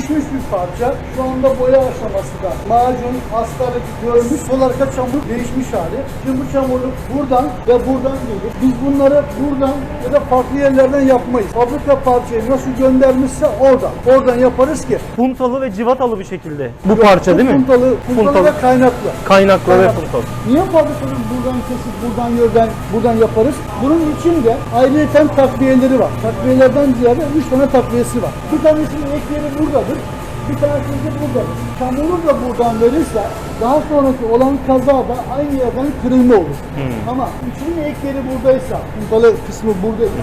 Pişmiş bir parça. Şu anda boya aşaması da. Macun, hastalık görmüş. Sol arka çamur değişmiş hali. Şimdi bu çamurluk buradan ve buradan gelir. Biz bunları buradan ya da farklı yerlerden yapmayız. Fabrika parçayı nasıl göndermişse oradan. Oradan yaparız ki. Puntalı ve civatalı bir şekilde. Bu parça değil mi? Puntalı, puntalı, Puntalı. ve kaynaklı. Kaynaklı ve Kaynaklı. puntalı. Niye fabrikanın buradan kesip buradan yerden buradan yaparız? Bunun içinde ayrıyeten takviyeleri var. Takviyelerden ziyade 3 tane takviyesi var. Bir tanesinin ek yeri buradadır. Bir tanesi de buradadır. Çamuru da buradan verirse daha sonraki olan kazada aynı yerden kırılma olur. Ama üçünün ek yeri buradaysa, puntalı kısmı buradaysa,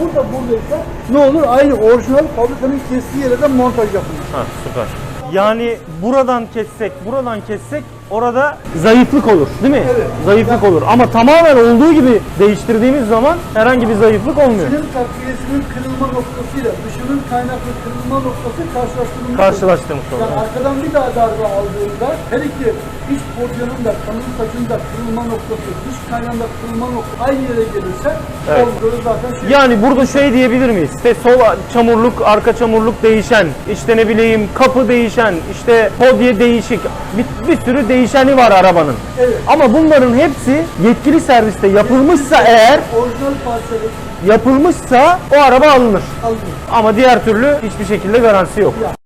burada buradaysa ne olur? Aynı orijinal fabrikanın kestiği yere de montaj yapılır. Ha süper. Yani buradan kessek, buradan kessek orada zayıflık olur değil mi? Evet. Zayıflık olur ama tamamen olduğu gibi değiştirdiğimiz zaman herhangi bir zayıflık olmuyor. İçinin takviyesinin kırılma noktasıyla dışının kaynaklı kırılma noktası karşılaştırılmış. Karşılaştırmış Yani oluyor. arkadan bir daha darbe aldığında her iki iç borcanın da kanın saçında kırılma noktası, dış kaynağında kırılma noktası aynı yere gelirse Evet. zaten şey. Yani burada şey diyebilir miyiz? İşte sol çamurluk, arka çamurluk değişen, işte ne bileyim kapı değişen, işte podye değişik, bir, bir sürü değişeni var arabanın. Evet. Ama bunların hepsi yetkili serviste yapılmışsa eğer, Orijinal parçalı yapılmışsa o araba alınır. alınır. Ama diğer türlü hiçbir şekilde garantisi yok. Ya.